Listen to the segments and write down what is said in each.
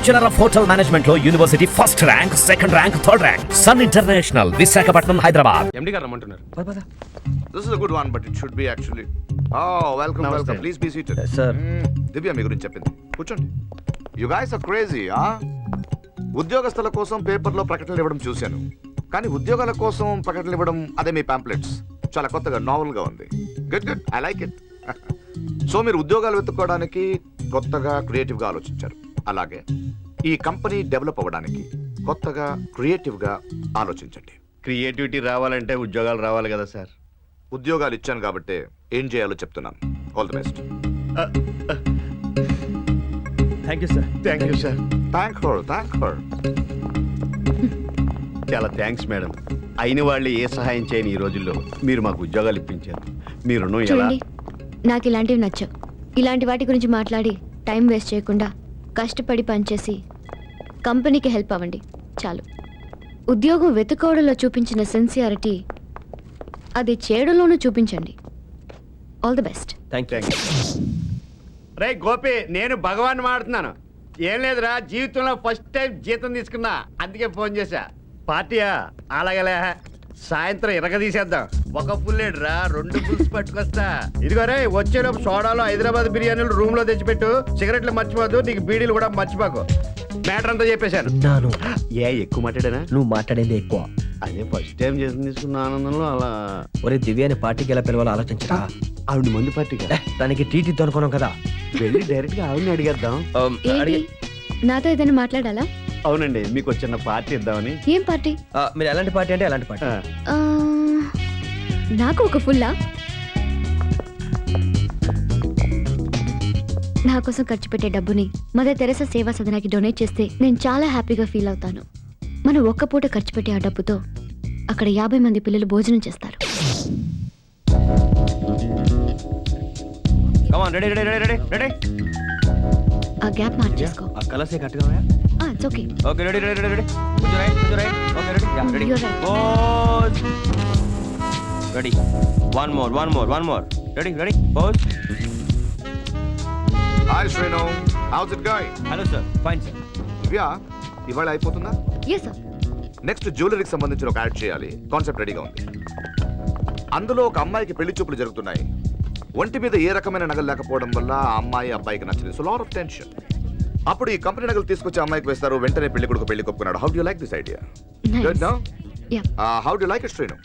Bachelor of hotel మేనేజ్మెంట్లో university first rank second rank third rank. Sun international Visakhapatnam Hyderabad. MD గారు రమ్మంటున్నారు. This is good one but it should be actually oh welcome. Welcome please be seated Sir. Divya మీ గురించి చెప్పింది. కూర్చోండి. You guys are crazy ఆ ఉద్యోగస్తుల కోసం పేపర్లో ప్రకటనలు ఇవ్వడం చూశాను. కానీ ఉద్యోగాల కోసం ప్రకటనలు ఇవ్వడం అదే మీ పాంప్లెట్స్ చాలా కొత్తగా నావెల్గా ఉంది. Good good I like it so మీరు ఉద్యోగాలు వెతుక్కోవడానికి కొత్తగా క్రియేటివ్గా ఆలోచించారు. అలాగే ఈ కంపెనీ డెవలప్ అవ్వడానికి కొత్తగా క్రియేటివ్గా ఆలోచించండి. క్రియేటివిటీ రావాలంటే ఉద్యోగాలు రావాలి కదా సార్. ఉద్యోగాలు ఇచ్చాను కాబట్టి ఏం చేయాలో చెప్తున్నాను. All the best thank you sir thank you sir thank her thank her చాలా థ్యాంక్స్ మేడం అయిన వాళ్ళు ఏ సహాయం చేయని ఈ రోజుల్లో మీరు మాకు ఉద్యోగాలు ఇప్పించారు. మీ రుణం ఎలా? చూడండి నాకు ఇలాంటివి నచ్చవు. ఇలాంటి వాటి గురించి మాట్లాడి టైం వేస్ట్ చేయకుండా కష్టపడి పనిచేసి కంపెనీకి హెల్ప్ అవ్వండి. చాలు. ఉద్యోగం వెతుకోవడంలో చూపించిన సిన్సియారిటీ అది చేయడంలోనూ చూపించండి. All the best thank you రే గోపి నేను భగవాన్ మాడుతున్నాను ఏం లేదురా జీవితంలో ఫస్ట్ టైం జీతం తీసుకున్నా. అందుకే ఫోన్ చేశా. పార్టీయా? అలాగలే. సాయంత్రం ఇరగ తీసేద్దాం. ఒక పుల్లేడు రా రెండు పుల్స్ పట్టుకొస్తా. ఇదిగో రే వచ్చేలోపు సోడాలో హైదరాబాద్ బిర్యానీలు రూమ్లో తెచ్చిపెట్టు. సిగరెట్లు మర్చిపోదు నీకు బీడీలు కూడా మర్చిపోకు. మ్యాటర్ అంతా చెప్పేశాను. ఏ ఎక్కువ మాట్లాడానా? నువ్వు మాట్లాడేది ఎక్కువ. అదే ఫస్ట్ టైం జీతం తీసుకున్న ఆనందంలో అలా. ఒరే దివ్యాని పార్టీకి ఎలా పిలవాలో ఆలోచించరా? ఆవిడ మంది పార్టీగా ఏ, దానికి టీటీతో అనుకున్నాం కదా. వెళ్ళి డైరెక్ట్గా ఆవిడని అడిగేద్దాం. నాతో ఏదైనా మాట్లాడాలా? అవునండి మీకు ఒక చిన్న పార్టీ ఇద్దామని. ఏం పార్టీ? ఆ, మీరు ఎలాంటి పార్టీ అంటే ఎలాంటి పార్టీ? ఆ, ఆ, నాకు ఒక ఫుల్లా? నా కోసం ఖర్చు పెట్టే డబ్బుని మదర్ తెరసా సేవా సదనాకి డొనేట్ చేస్తే నేను చాలా హ్యాపీగా ఫీల్ అవుతాను. మనం ఒక్క పూట ఖర్చు పెట్టే ఆ డబ్బుతో అక్కడ యాభై మంది పిల్లలు భోజనం చేస్తారు. Come on ready ready ready ready ready ఆ గ్యాప్ మార్చేసుకో. ఆ కలర్సే కరెక్ట్గా it's okay okay ready ready ready ready కొంచెం రైట్ కొంచెం right okay ready yeah ready You're right. Pose ready one more one more one more ready ready pose hi Srinu how's it going hello sir fine sir Divya ఇవాళ అయిపోతుందా? Yes sir next జ్యువెలరీకి సంబంధించిన ఒక add చేయాలి. Concept రెడీగా ఉంది. అందులో ఒక అమ్మాయికి పెళ్ళి చూపులు జరుగుతున్నాయి. ఒంటి మీద ఏ రకమైన నగలు లేకపోవడం వల్ల ఆ అమ్మాయి అబ్బాయికి నచ్చలేదు. సో లాట్ ఆఫ్ టెన్షన్ అప్పుడు ఈ కంపెనీ నగలు తీసుకొచ్చి అమ్మాయికి వేస్తారు వెంటనే పెళ్ళి కొడుకు పెళ్ళి కొప్పుకున్నాడు. How do like this idea good no yeah how do like it Srinu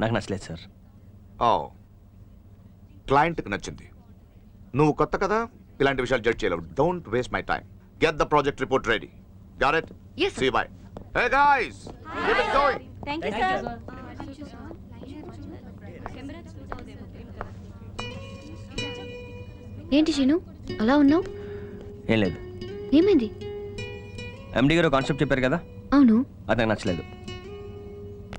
నాకు నచ్చలేదు సార్. ఓ క్లయింట్కి నచ్చింది. నువ్వు కొత్త కదా? ఇలాంటి విషయాలు జడ్జ్ చేయలేవు. Don't waste my time get the project report ready got it Yes, sir. See bye hey guys keep it going Thank you, sir. ఏంటి శీను అలా ఉన్నావు? ఏం లేదు. ఏమైంది? ఎండి గారు కాన్సెప్ట్ చెప్పారు కదా? అవును. అది నాకు నచ్చలేదు.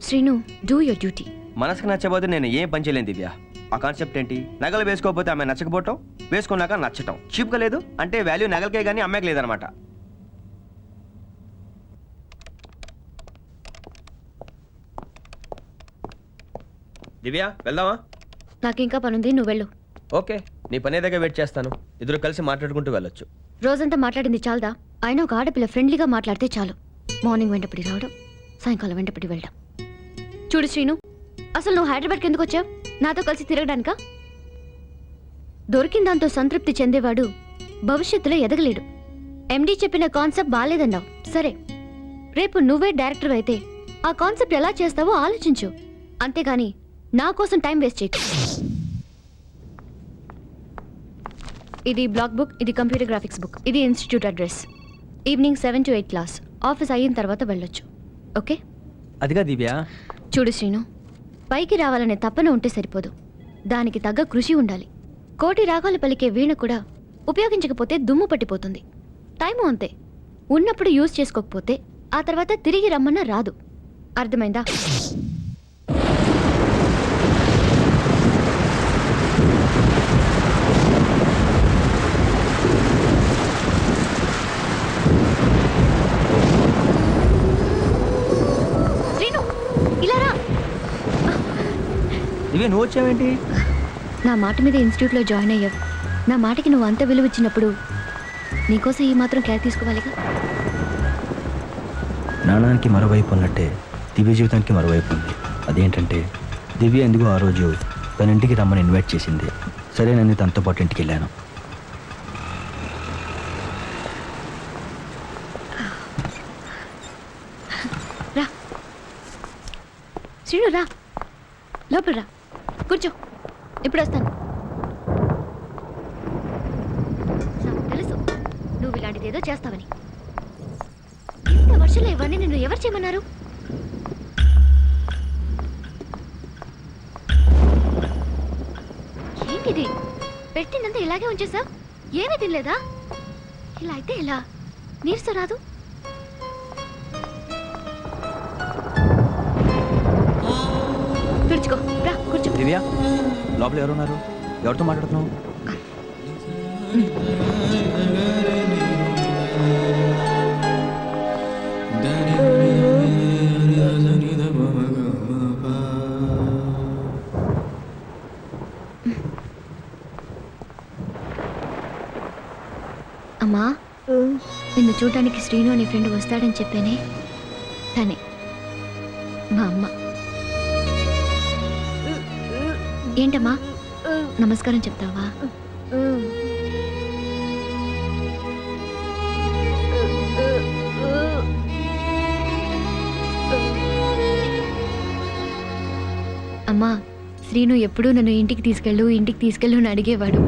Srinu do your duty. మనసుకు నచ్చబోతే నేను ఏం పని చేయలేను దివ్య. ఆ కాన్సెప్ట్ ఏంటి? నగలు వేసుకోకపోతే ఆమె నచ్చకపోవటం? వేసుకున్నాక నచ్చటం. చీప్గా లేదు అంటే వాల్యూ నగలకే కానీ అమ్మాయికి లేదనమాట. దివ్య వెళ్దామా? నాకు ఇంకా పనుంది నువ్వు వెళ్ళు. ఓకే. నీ పనే దగ్గర వెయిట్ చేస్తాను. ఇద్దరు కలిసి మాట్లాడుకుంటూ వెళ్ళొచ్చు. రోజంతా మాట్లాడింది చాలదా? ఆయన ఒక ఆడపిల్ల ఫ్రెండ్లీగా మాట్లాడితే చాలు. మార్నింగ్ వెంటపడి రావడం సాయంకాలం వెంటపడి వెళ్ళడం. చూడు శ్రీను అసలు నువ్వు హైదరాబాద్కి ఎందుకు వచ్చావు? నాతో కలిసి తిరగడానికా? దొరికిన దాంతో సంతృప్తి చెందేవాడు భవిష్యత్తులో ఎదగలేడు. ఎండీ చెప్పిన కాన్సెప్ట్ బాగాలేదన్నావు సరే రేపు నువ్వే డైరెక్టర్ అయితే ఆ కాన్సెప్ట్ ఎలా చేస్తావో ఆలోచించు. అంతేగాని నా కోసం టైం వేస్ట్ చేయకు. ఇది బ్లాక్ బుక్ ఇది కంప్యూటర్ గ్రాఫిక్స్ బుక్. ఇది institute address. Evening seven to eight class. Office అయిన తర్వాత వెళ్ళొచ్చు. ఓకే? అదిగా దివ్య. చూడు శ్రీను పైకి రావాలనే తపన ఉంటే సరిపోదు. దానికి తగ్గ కృషి ఉండాలి. కోటి రాగాలు పలికే వీణ కూడా ఉపయోగించకపోతే దుమ్ము పట్టిపోతుంది. టైము అంతే. ఉన్నప్పుడు యూజ్ చేసుకోకపోతే ఆ తర్వాత తిరిగి రమ్మన్నా రాదు. అర్థమైందా శ్రీను ఇలా రా దివ్య నువ్వు వచ్చావేంటి? నా మాట మీద ఇన్స్టిట్యూట్లో జాయిన్ అయ్యావు. నా మాటకి నువ్వు అంత విలువ ఇచ్చినప్పుడు నీకోసం ఈ మాత్రం కేర్ తీసుకోవాలిగా? నాణానికి మరోవైపు ఉన్నట్టే దివ్య జీవితానికి మరోవైపు ఉంది. అదేంటంటే దివ్య ఎందుకు ఆ రోజు తన ఇంటికి రమ్మని ఇన్వైట్ చేసింది. సరేనని తనతో పాటు ఇంటికి వెళ్ళాను. రా. శ్రీను రా. లోపల రా. కూర్చో. ఇప్పుడు వస్తాను. నాకు తెలుసు నువ్వు ఇలాంటిది ఏదో చేస్తావని. ఇంత వర్షంలో ఇవన్నీ నిన్ను ఎవరు చేయమన్నారు? ఏంటిది? పెట్టినంత ఇలాగే ఉంచేసా ఏమీ తినలేదా? ఇలా అయితే ఇలా నీరస రాదు? తుడుచుకో రా కూర్చో. దివ్య లోపల ఎవరున్నారు? ఎవరితో మాట్లాడుతున్నావు? అమ్మా నిన్ను చూడడానికి శ్రీను అనే ఫ్రెండ్ వస్తాడని చెప్పానే. తనే. మా అమ్మ. ఏంటమ్మా? నమస్కారం చెప్తావా? అమ్మా శ్రీను ఎప్పుడూ నన్ను ఇంటికి తీసుకెళ్ళు ఇంటికి తీసుకెళ్ళు అని అడిగేవాడు.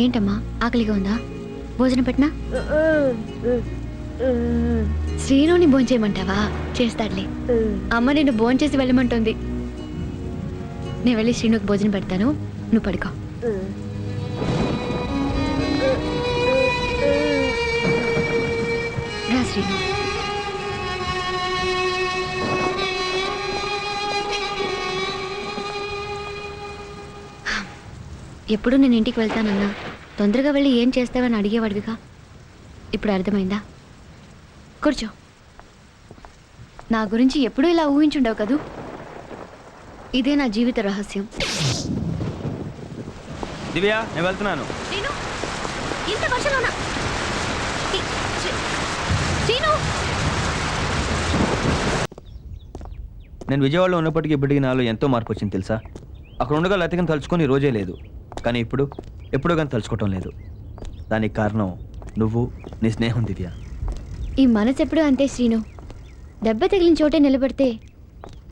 ఏంటమ్మా ఆకలిగా ఉందా? భోజనం పెట్టినా? శ్రీనుని భోంచేయమంటావా చేస్తాడులే. అమ్మ నిన్ను భోంచేసి వెళ్ళమంటుంది. నేను వెళ్ళి శ్రీనుకి భోజనం పెడతాను. నువ్వు పడుకో. రా శ్రీను. ఎప్పుడు నేను ఇంటికి వెళ్తానన్నా? తొందరగా వెళ్ళి ఏం చేస్తావని అడిగేవాడివిగా? ఇప్పుడు అర్థమైందా? కూర్చో. నా గురించి ఎప్పుడూ ఇలా ఊహించుండవు కదూ? ఇదే నా జీవిత రహస్యం. దివ్య నేను వెళ్తున్నాను. నేను ఇంత వర్షంలోనా? విజయవాడలో ఉన్నప్పటికీ ఇప్పటికీ నాలో ఎంతో మార్పు వచ్చింది తెలుసా? అక్కడ ఉండగా లతికను తలుచుకొని రోజే లేదు. కానీ ఇప్పుడు ఎప్పుడో కానీ తలుచుకోవటం లేదు. దానికి కారణం నువ్వు నీ స్నేహం దివ్య. ఈ మనసు ఎప్పుడు అంతే శ్రీను దెబ్బ తగిలిన చోటే నిలబడితే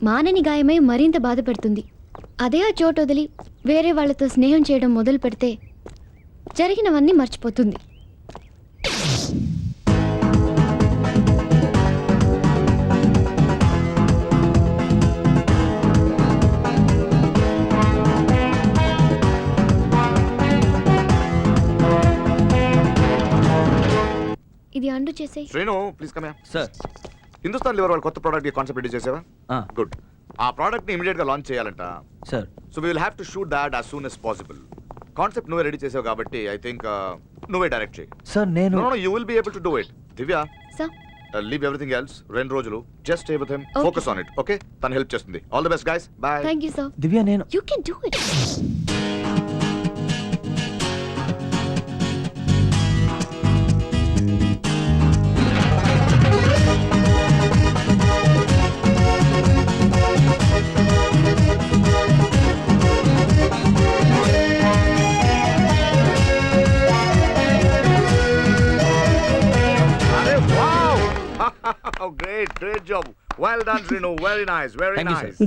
మానని గాయమై మరింత బాధపడుతుంది అదే ఆ చోటు వదిలి వేరే వాళ్ళతో స్నేహం చేయడం మొదలు పెడితే జరిగినవన్నీ మర్చిపోతుంది. ఇది అండు చేసేయ్. Srinu please come sir Hindustan Lever వాళ్ళ కొత్త ప్రోడక్ట్ కాన్సెప్ట్ రెడీ చేసావా? ఆ, గుడ్ ఆ ప్రోడక్ట్ని ఇమీడియట్గా లాంచ్ చేయాలంట. Sir so we will have to shoot that as soon as possible concept నువ్వే రెడీ చేసావు కాబట్టి ఐ థింక్ నువ్వే డైరెక్ట్ చేయి. సార్ నేను no no you will be able to do it Divya sir leave everything else రెండు రోజులు. Just stay with him. Focus on it okay తను help చేస్తుంది. All the best guys bye thank you sir Divya నేను you can do it Very nice. Very Thank nice. You, sir.